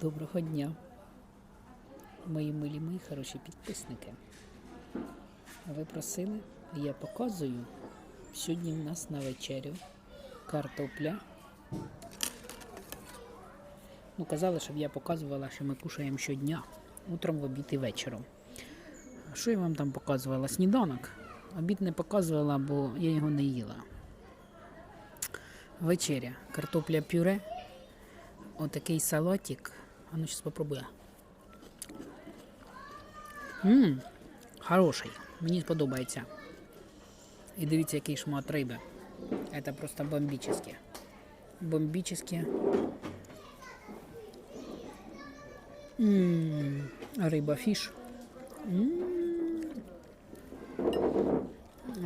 Доброго дня, мої милі, мої хороші підписники. Ви просили, я показую. Сьогодні в нас на вечерю картопля. Ну, казали, щоб я показувала, що ми кушаємо щодня, утром, в обід і вечором. Що я вам там показувала? Сніданок. Обід не показувала, бо я його не їла. Вечеря. Картопля пюре. Отакий салатик. А ну зараз попробую. Ммм, хороший. Мені сподобається. І дивіться, який шмат риби. Це просто бомбічне. Бомбічне. Ммм, риба фіш. Ммм.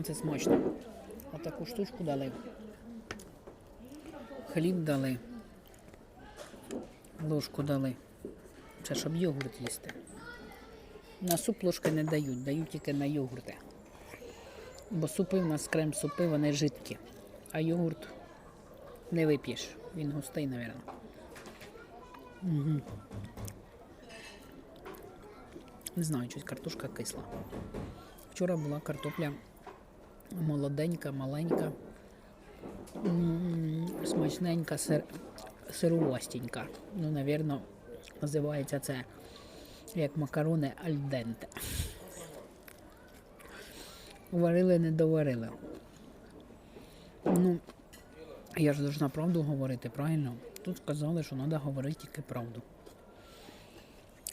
Це смачно. Отаку штучку дали. Хліб дали. Ложку дали. Це щоб йогурт їсти. На суп ложки не дають, дають тільки на йогурти. Бо супи в нас крем супи, вони жидкі. А йогурт не вип'єш. Він густий, мабуть. Угу. Не знаю, щось картошка кисла. Вчора була картопля молоденька, маленька, смачненька, сир, сирувастенька. Ну, напевно, називається це як макарони альденте. Варили, не доварили. Ну, я ж должна правду говорити, правильно? Тут сказали, що треба говорити тільки правду.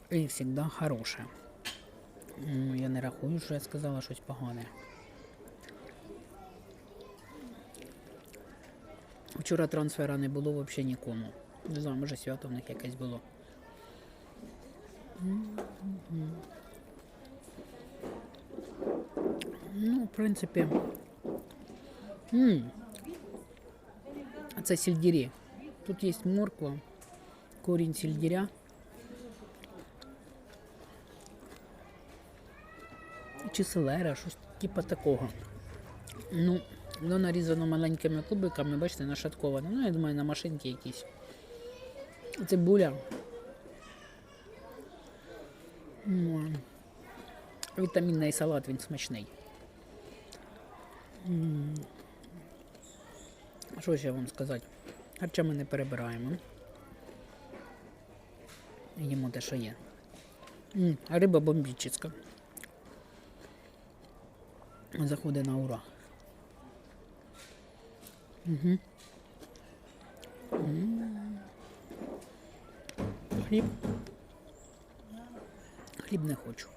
І завжди хороше. Ну, я не рахую, що я сказала щось погане. Вчора трансфера не було взагалі нікому. Не знаю, може свято в них якесь було. Ну, в принципі. Це сельдері. Тут є морква, корінь сельдеря. Чи селера, щось типу такого. Ну, воно нарізано маленькими кубиками, бачите, нашатковано. Ну, я думаю, на машинці якісь. Цибуля. Вітамінний салат, він смачний. Що ще вам сказати? Харча ми не перебираємо. Їмо те, що є. Риба бомбічна. Заходить на ура. Хліб. Хліб не хочу.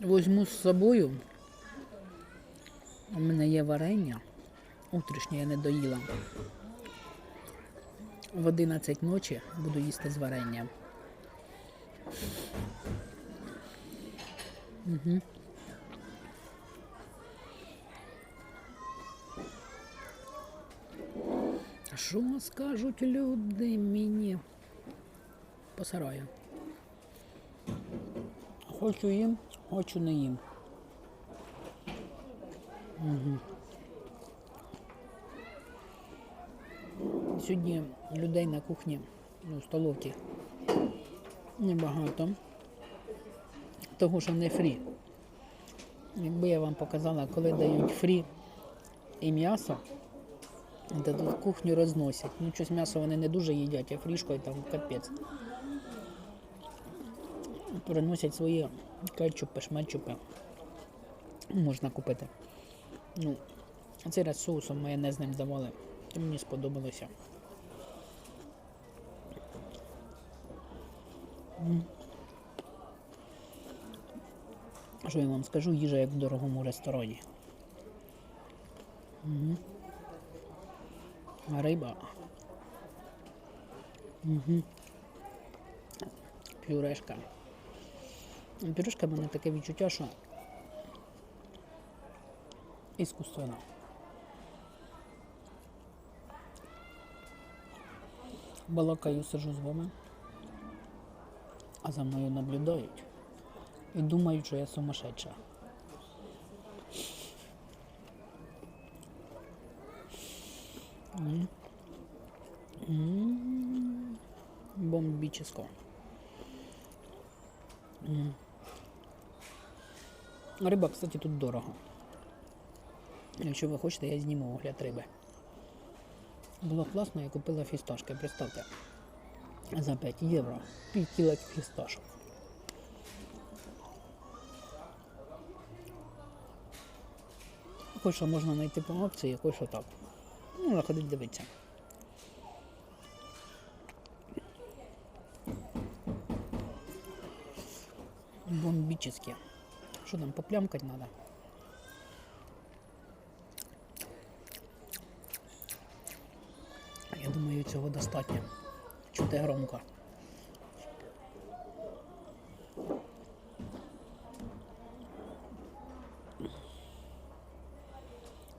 Возьму з собою. У мене є варення. Утрішнє я не доїла. В 11 ночі буду їсти з варенням. Угу. Що скажуть люди мені по сараю? Хочу їм, хочу не їм. Угу. Сьогодні людей на кухні, ну, столовці небагато. Того, що не фрі. Якби я вам показала, коли дають фрі і м'ясо, то кухню розносять. Ну, щось м'ясо вони не дуже їдять, а фрішкою там капець. Приносять свої кетчупи, шматчупи. Можна купити. Ну, цей раз соусом майонезним давали. То мені сподобалося. Що я вам скажу, їжа як в дорогому ресторані. Угу. Риба. Угу. Пюрешка. Пюрешка в мене таке відчуття, що іскусственно. Балакаю, сижу з вами, а за мною наблюдають і думають, що я сумасшедша. М. Бомбическо. Риба, кстати, тут дорого. Якщо ви хочете, я зніму огляд риби. Було класно, я купила фісташки, представте. За 5 євро. Пів кілок фісташок. Хоч що можна знайти по акції, якось що так. Ну, заходить дивитися. Бомбические. Що там, поплямкать надо? Я думаю, цього достатньо. Чути громко.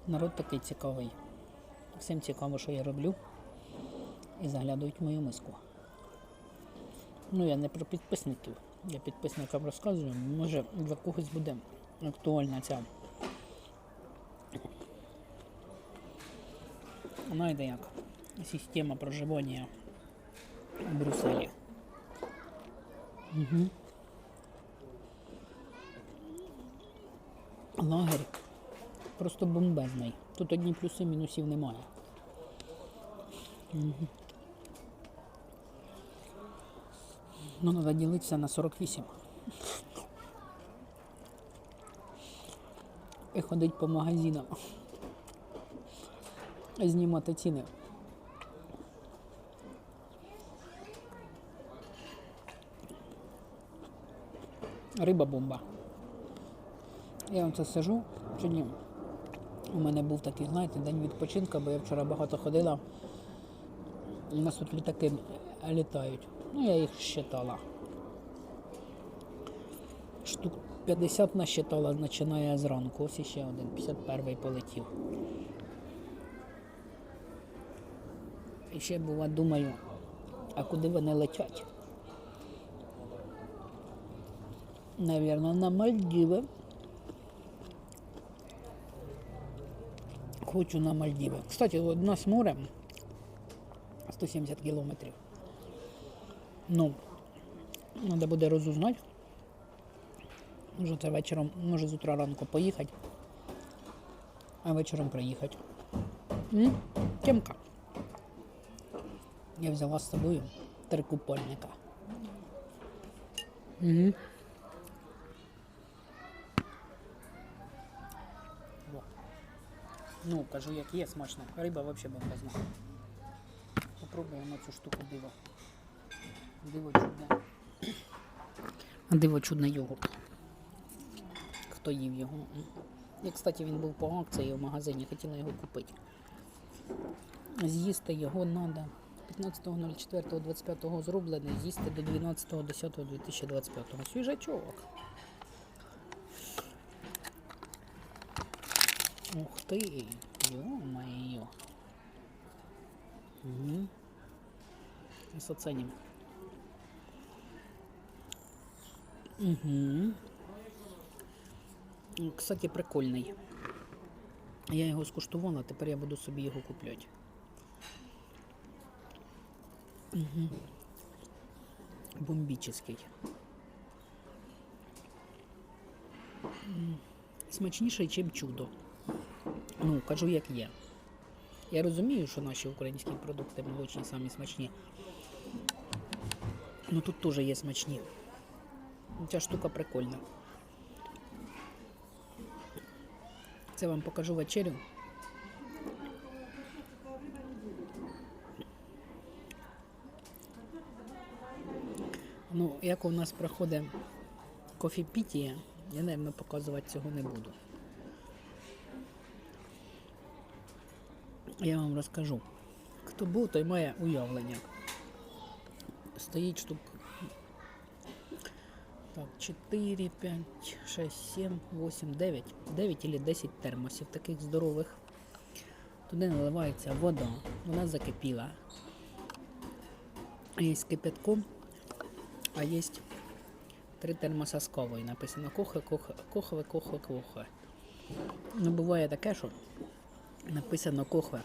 Народ такий цікавий. Всім цікаво, що я роблю. І заглядають мою миску. Ну, я не про підписників. Я підписникам розказую. Може для когось буде актуальна ця. Знаєте як? Система проживання в Брюсселі. Угу. Лагерь просто бомбезний. Тут одні плюси, мінусів немає. Ну, треба ділитися на 48. І ходить по магазинам. Знімати ціни. Риба бомба. Я оце сижу. Сьогодні у мене був такий, знаєте, день відпочинку, бо я вчора багато ходила. У нас тут літаки літають. Ну, я їх считала. Штук 50 насчитала, починає зранку. Ось іще один, 51-й полетів. І ще бува, думаю, а куди вони летять? Навірно, на Мальдіви. Хочу на Мальдіви. Кстати, одна з морем 170 кілометрів. Ну, треба буде розузнати. Може це вечором, може з утра ранку поїхати, а вечором приїхати. М? Тємка. Я взяла з собою три купольника. Угу. Ну, кажу, як є смачно. Риба взагалі бомбезна. Попробуємо цю штуку диво. Диво чудне. Диво чудне йогурт. Хто їв його? Я, кстати, він був по акції в магазині, хотіла його купити. З'їсти його треба 15.04.25 зроблений, з'їсти до 12.10.2025. Свіжачок. Ух ти, ё-моё. Угу. Сейчас оценим. Угу. Кстати, прикольний. Я його скуштувала, тепер я буду собі його купляти. Угу. Бомбічний. Смачніший, ніж чудо. Ну, кажу, як є. Я розумію, що наші українські продукти молочні самі смачні. Ну тут теж є смачні. Ця штука прикольна. Це вам покажу вечерю. Ну, як у нас проходить кофіпітія, я, мабуть, показувати цього не буду. Я вам розкажу. Хто був, той має уявлення. Стоїть штук. Так, 4, 5, 6, 7, 8, 9. 9 или 10 термосів таких здорових. Туди наливається вода. Вона закипіла. Є з кипятком, а є три термоса з кавою. Написано кохе, кохве, кохве, кохве. Ну, буває таке, що написано кохве,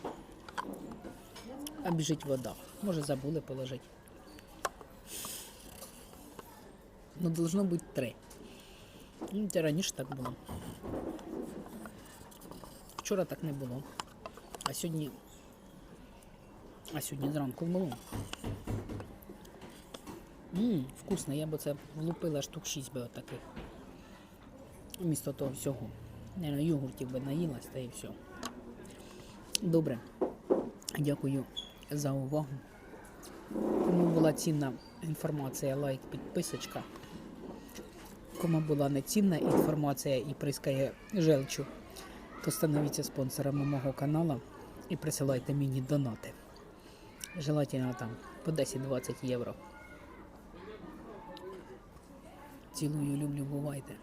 а біжить вода. Може забули положити. Ну, должно бути три. Ну, Це раніше так було. Вчора так не було. А сьогодні. А сьогодні зранку було. Ммм, вкусно, я б це влупила штук 6 би отаких. Вмісто того всього. Наверно, йогуртів би наїлась та і все. Добре. Дякую за увагу. Кому була цінна інформація, лайк, підписочка. Кому була нецінна інформація і прискає желчу, то становіться спонсорами мого каналу і присилайте мені донати. Желательно там по 10-20 євро. Цілую, люблю, бувайте.